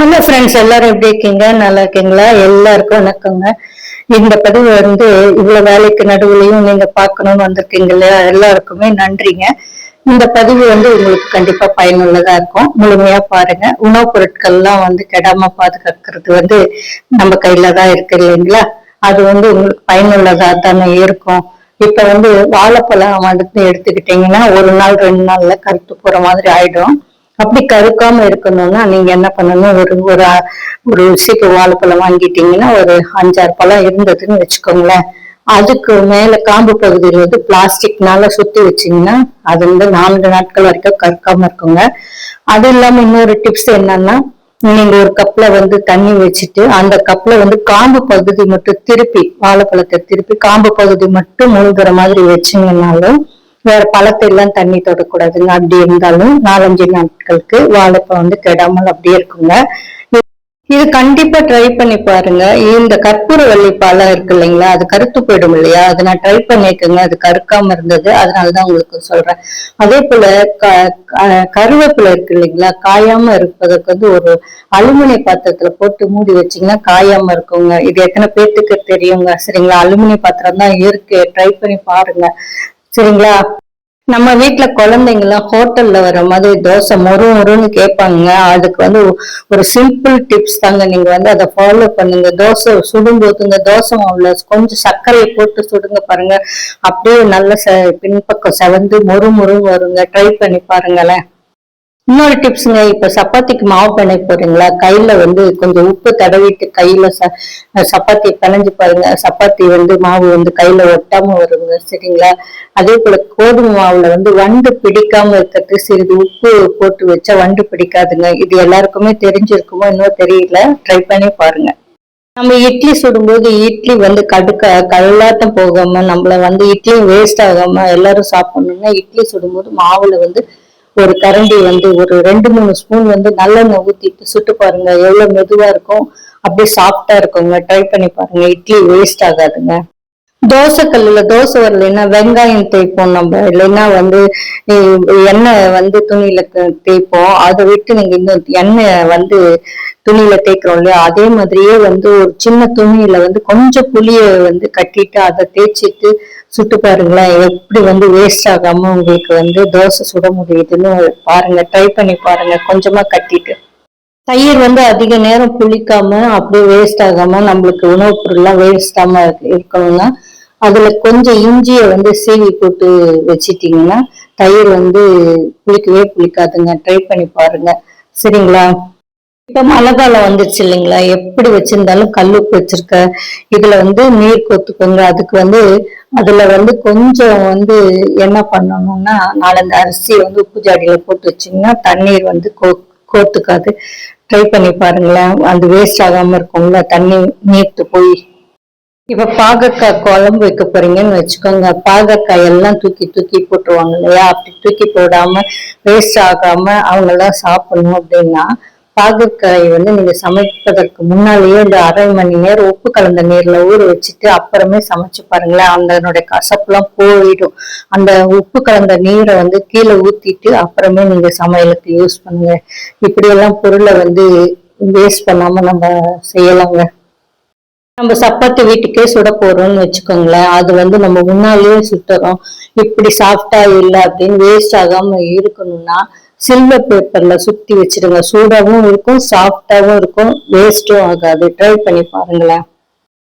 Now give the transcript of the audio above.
Hello friends எல்லாரும் எப்படி இருக்கீங்க? நல்லா இருக்கீங்களா? எல்லாருக்கும் வணக்கங்க. இந்த பதிவு வந்து இவ்வளவு வேலைக்கு நடுவுலையும் நீங்க பார்க்கணும்னு வந்திருக்கீங்க இல்லையா எல்லாருக்குமே நன்றிங்க. இந்த பதிவு வந்து உங்களுக்கு கண்டிப்பா பயனுள்ளதா இருக்கும். முழுமையா பாருங்க. உணவுப் பொருட்கள்லாம் வந்து கெடாம பாதுகாக்கிறது வந்து நம்ம கையில தான் இருக்கு இல்லைங்களா? அது வந்து உங்களுக்கு பயனுள்ளதா தானே இருக்கும். இப்ப வந்து வாழைப்பழம் வந்து எடுத்துக்கிட்டீங்கன்னா ஒரு நாள் ரெண்டு நாள்ல கருத்து போற மாதிரி ஆயிடும். அப்படி கருக்காம இருக்கணும்னா நீங்க என்ன பண்ணணும்? ஒரு ஒரு ஒரு சீப்பு வாழைப்பழம் வாங்கிட்டீங்கன்னா ஒரு அஞ்சாறு பழம் இருந்ததுன்னு வச்சுக்கோங்களேன். அதுக்கு மேல காம்பு பகுதியில் வந்து பிளாஸ்டிக்னால சுத்தி வச்சீங்கன்னா அது வந்து நான்கு நாட்கள் வரைக்கும் கற்காம இருக்குங்க. அது இல்லாம இன்னொரு டிப்ஸ் என்னன்னா நீங்க ஒரு கப்ல வந்து தண்ணி வச்சுட்டு அந்த கப்ல வந்து காம்பு பகுதி மட்டும் திருப்பி வாழைப்பழத்தை திருப்பி காம்பு பகுதி மட்டும் முழுகிற மாதிரி வச்சீங்கன்னாலும் வேற பழத்தை எல்லாம் தண்ணி தொடக்கூடாதுங்க. அப்படி இருந்தாலும் நாலஞ்சு நாட்களுக்கு வாழைப்பழம் வந்து கெடாமல் அப்படியே இருக்குங்க. இது கண்டிப்பா ட்ரை பண்ணி பாருங்க. இந்த கற்பூரவள்ளி பழம் இருக்கு இல்லைங்களா? அது கருத்து போயிடும் இல்லையா? அதை நான் ட்ரை பண்ணிக்கோங்க அது கருக்காம இருந்தது. அதனாலதான் உங்களுக்கு சொல்றேன். அதே போல கருவேப்பிலை இருக்கு இல்லைங்களா? காயாம இருப்பதற்கு வந்து ஒரு அலுமினிய பாத்திரத்துல போட்டு மூடி வச்சீங்கன்னா காயாம இருக்குங்க. இது எத்தனை பேர்த்துக்கு தெரியுங்க. சரிங்களா? அலுமினிய பாத்திரம் தான் இருக்கு. ட்ரை பண்ணி பாருங்க. சரிங்களா? நம்ம வீட்டுல குழந்தைங்க எல்லாம் ஹோட்டல்ல வர மாதிரி தோசை மொறு மொறுன்னு கேட்பாங்க. அதுக்கு வந்து ஒரு சிம்பிள் டிப்ஸ் தாங்க. நீங்க வந்து அதை ஃபாலோ பண்ணுங்க. தோசை சுடும்போது இந்த தோசை மாவுல கொஞ்சம் சர்க்கரையை போட்டு சுடுங்க பாருங்க. அப்படியே நல்ல ச பின்பக்கம் செவந்து மொறு மொறு வருங்க. ட்ரை பண்ணி பாருங்களேன். இன்னொரு டிப்ஸுங்க இப்ப சப்பாத்திக்கு மாவு பண்ண போறீங்களா கையில வந்து கொஞ்சம் உப்பு தடவிட்டு கையில ச சப்பாத்தி பிணைஞ்சு பாருங்க. சப்பாத்தி வந்து மாவு வந்து கையில ஒட்டாம வருங்க சரிங்களா? அதே போல கோதுமை மாவுல வந்து வண்டு பிடிக்காம இருக்கிறது சிறிது உப்பு போட்டு வச்சா வண்டு பிடிக்காதுங்க. இது எல்லாருக்குமே தெரிஞ்சிருக்குமோ இன்னும் தெரியல. ட்ரை பண்ணி பாருங்க. நம்ம இட்லி சுடும்போது இட்லி வந்து கடுக்க கல்லாட்டம் போகாம நம்மள வந்து இட்லி வேஸ்ட் ஆகாம எல்லாரும் சாப்பிடணும்னா இட்லி சுடும்போது மாவுல வந்து ஒரு கரண்டி வந்து ஒரு ரெண்டு மூணு ஸ்பூன் வந்து நல்லெண்ணெய் ஊத்திட்டு சுட்டு பாருங்க. எவ்வளவு மெதுவா இருக்கும். அப்படியே சாஃப்டா இருக்குங்க. ட்ரை பண்ணி பாருங்க. இட்லி வேஸ்ட் ஆகாதுங்க. தோசை கல்லுல தோசை வரலைன்னா வெங்காயம் தேய்ப்போம் நம்ம. இல்லைன்னா வந்து எண்ணெய் வந்து துணியில தேய்ப்போம். அதை விட்டு நீங்க இன்னும் எண்ணெய் வந்து துணியில தேய்க்கிறோம் இல்லையா? அதே மாதிரியே வந்து ஒரு சின்ன துணியில வந்து கொஞ்சம் புளிய வந்து கட்டிட்டு அதை தேய்ச்சிட்டு சுட்டு பாருங்களேன் எப்படி வந்து வேஸ்ட் ஆகாம உங்களுக்கு வந்து தோசை சுட முடியுதுன்னு பாருங்க ட்ரை பண்ணி பாருங்க கொஞ்சமா கட்டிட்டு. தயிர் வந்து அதிக நேரம் புளிக்காம அப்படியே வேஸ்ட் ஆகாம நம்மளுக்கு உணவுப் பொருள்லாம் வேஸ்ட் ஆகாம இருக்கணும்னா அதுல கொஞ்சம் இஞ்சியை வந்து சீவி போட்டு வச்சிட்டீங்கன்னா தயிர் வந்து புளிக்கவே புளிக்காதுங்க. ட்ரை பண்ணி பாருங்க. சரிங்களா? இப்ப மழை காலம் வந்துருச்சு இல்லைங்களா? எப்படி வச்சிருந்தாலும் கல்லுப்பு வச்சிருக்க. இதுல வந்து நீர் கொத்துக்கோங்க. அதுக்கு வந்து அதுல வந்து கொஞ்சம் வந்து என்ன பண்ணணும்னா நாலஞ்சு அரிசி வந்து உப்பு ஜாடியில போட்டு வச்சீங்கன்னா தண்ணீர் வந்து கோ கோத்துக்காது. ட்ரை பண்ணி பாருங்களேன். அந்த வேஸ்ட் ஆகாம இருக்கும்ல தண்ணி நீர்த்து போய். இப்ப பாகக்காய் குழம்பு வைக்க போறீங்கன்னு வச்சுக்கோங்க. பாகக்காய் எல்லாம் தூக்கி தூக்கி போட்டுருவாங்க இல்லையா? அப்படி தூக்கி போடாம வேஸ்ட் ஆகாம அவங்க எல்லாம் சாப்பிடணும் அப்படின்னா பாகற்காய் வந்து நீங்க சமைப்பதற்கு முன்னாலேயே இந்த அரை மணி நேரம் உப்பு கலந்த நீர்ல ஊற வச்சுட்டு அப்புறமே சமைச்சு பாருங்களேன். அதனுடைய கசப்புலாம் போயிடும். அந்த உப்பு கலந்த நீரை வந்து கீழே ஊத்திட்டு அப்புறமே நீங்க சமையலுக்கு யூஸ் பண்ணுங்க. இப்படி எல்லாம் பொருளை வந்து வேஸ்ட் பண்ணாம நம்ம செய்யலாங்க. நம்ம சப்பாத்தி வீட்டுக்கே சுட போறோம்னு வச்சுக்கோங்களேன். அது வந்து நம்ம முன்னாலேயே சுட்டுறோம். இப்படி சாஃப்டா இல்லை அப்படின்னு வேஸ்ட் ஆகாம இருக்கணும்னா சில்வர் பேப்பர்ல சுத்தி வச்சிருங்க. சூடாகவும் இருக்கும் சாஃப்டாகவும் இருக்கும். வேஸ்டும் ஆகாது. ட்ரை பண்ணி பாருங்களேன்.